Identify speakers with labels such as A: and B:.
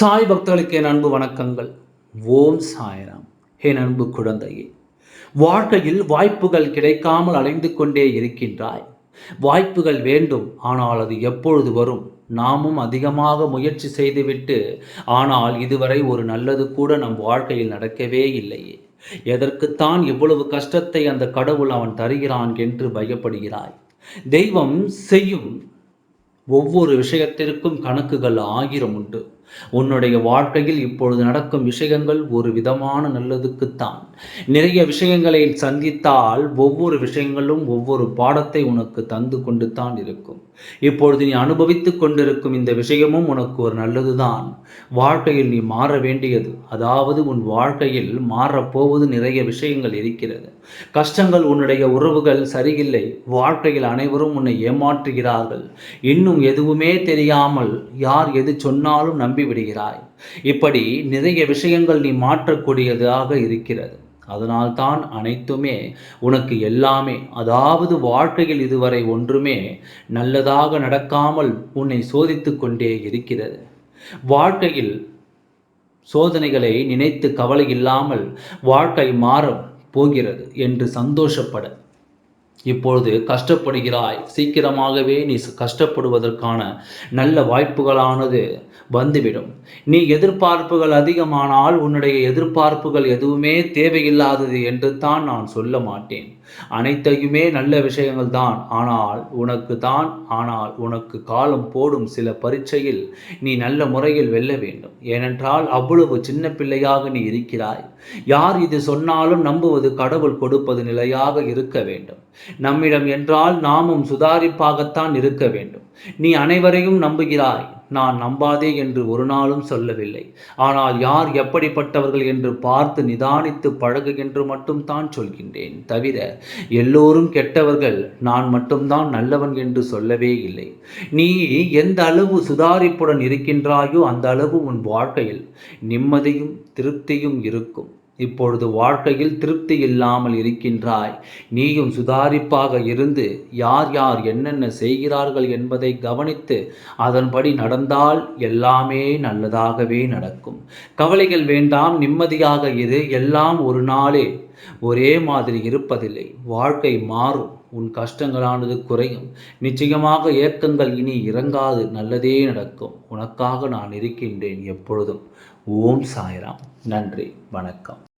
A: சாய் பக்தர்களுக்கு என் அன்பு வணக்கங்கள். ஓம் சாய்ராம். என் அன்பு குழந்தையே வாழ்க்கையில் வாய்ப்புகள் கிடைக்காமல் அலைந்து கொண்டே இருக்கின்றாய். வாய்ப்புகள் வேண்டும் ஆனால் அது எப்பொழுது வரும்? நாமும் அதிகமாக முயற்சி செய்துவிட்டு ஆனால் இதுவரை ஒரு நல்லது கூட நம் வாழ்க்கையில் நடக்கவே இல்லையே. எதற்குத்தான் இவ்வளவு கஷ்டத்தை அந்த கடவுள் அவன் தருகிறான் என்று பயப்படுகிறாய். தெய்வம் செய்யும் ஒவ்வொரு விஷயத்திற்கும் கணக்குகள் ஆயிரம் உண்டு. உன்னுடைய வாழ்க்கையில் இப்பொழுது நடக்கும் விஷயங்கள் ஒரு விதமான நல்லதுக்குத்தான். நிறைய விஷயங்களை சந்தித்தால் ஒவ்வொரு விஷயங்களும் ஒவ்வொரு பாடத்தை உனக்கு தந்து கொண்டு தான் இருக்கும். இப்பொழுது நீ அனுபவித்துக் கொண்டிருக்கும் இந்த விஷயமும் உனக்கு ஒரு நல்லதுதான். வாழ்க்கையில் நீ மாற வேண்டியது அதாவது உன் வாழ்க்கையில் மாறப்போவது நிறைய விஷயங்கள் இருக்கிறது. கஷ்டங்கள் உன்னுடைய உறவுகள் சரியில்லை வாழ்க்கையில் அனைவரும் உன்னை ஏமாற்றுகிறார்கள். இன்னும் எதுவுமே தெரியாமல் யார் எது சொன்னாலும் நம்பி விடுகிறாய் இப்படி நிறைய விஷயங்கள் நீ மாற்றக்கூடியதாக இருக்கிறது. அதனால்தான் அனைத்துமே உனக்கு எல்லாமே அதாவது வாழ்க்கையில் இதுவரை ஒன்றுமே நல்லதாக நடக்காமல் உன்னை சோதித்து கொண்டே இருக்கிறது. வாழ்க்கையில் சோதனைகளை நினைத்து கவலை இல்லாமல் வாழ்க்கை மாற போகிறது என்று சந்தோஷப்பட. இப்பொழுது கஷ்டப்படுகிறாய். சீக்கிரமாகவே நீ கஷ்டப்படுவதற்கான நல்ல வாய்ப்புகளானது வந்துவிடும். நீ எதிர்பார்ப்புகள் அதிகமானால் உன்னுடைய எதிர்பார்ப்புகள் எதுவுமே தேவையில்லாதது என்று தான் நான் சொல்ல மாட்டேன். அனைத்தையுமே நல்ல விஷயங்கள் தான். ஆனால் உனக்கு தான் ஆனால் உனக்கு காலம் போடும் சில பரீட்சையில் நீ நல்ல முறையில் வெல்ல வேண்டும். ஏனென்றால் அவ்வளவு சின்ன பிள்ளையாக நீ இருக்கிறாய். யார் இது சொன்னாலும் நம்புவது கடவுள் கொடுப்பது நிலையாக இருக்க வேண்டும். நம்மிடம் என்றால் நாமும் சுதாரிப்பாகத்தான் இருக்க வேண்டும். நீ அனைவரையும் நம்புகிறாய். நான் நம்பாதே என்று ஒரு நாளும் சொல்லவில்லை. ஆனால் யார் எப்படிப்பட்டவர்கள் என்று பார்த்து நிதானித்து பழகு என்று மட்டும் தான் சொல்கின்றேன் தவிர எல்லோரும் கெட்டவர்கள். நான் மட்டும்தான் நல்லவன் என்று சொல்லவே இல்லை. நீ எந்த அளவு சுதாரிப்புடன் இருக்கின்றாயோ அந்த அளவு உன் வாழ்க்கையில் நிம்மதியும் திருப்தியும் இருக்கும். இப்பொழுது வாழ்க்கையில் திருப்தி இல்லாமல் இருக்கின்றாய். நீயும் சுதாரிப்பாக இருந்து யார் யார் என்னென்ன செய்கிறார்கள் என்பதை கவனித்து அதன்படி நடந்தால் எல்லாமே நல்லதாகவே நடக்கும். கவலைகள் வேண்டாம் நிம்மதியாக இரு எல்லாம் ஒரு நாளே. ஒரே மாதிரி இருப்பதில்லை. வாழ்க்கை மாறும். உன் கஷ்டங்களானது குறையும். நிச்சயமாக ஏக்கங்கள் இனி இறங்காது. நல்லதே நடக்கும். உனக்காக நான் இருக்கின்றேன் எப்பொழுதும். ஓம் சாய்ராம். நன்றி. வணக்கம்.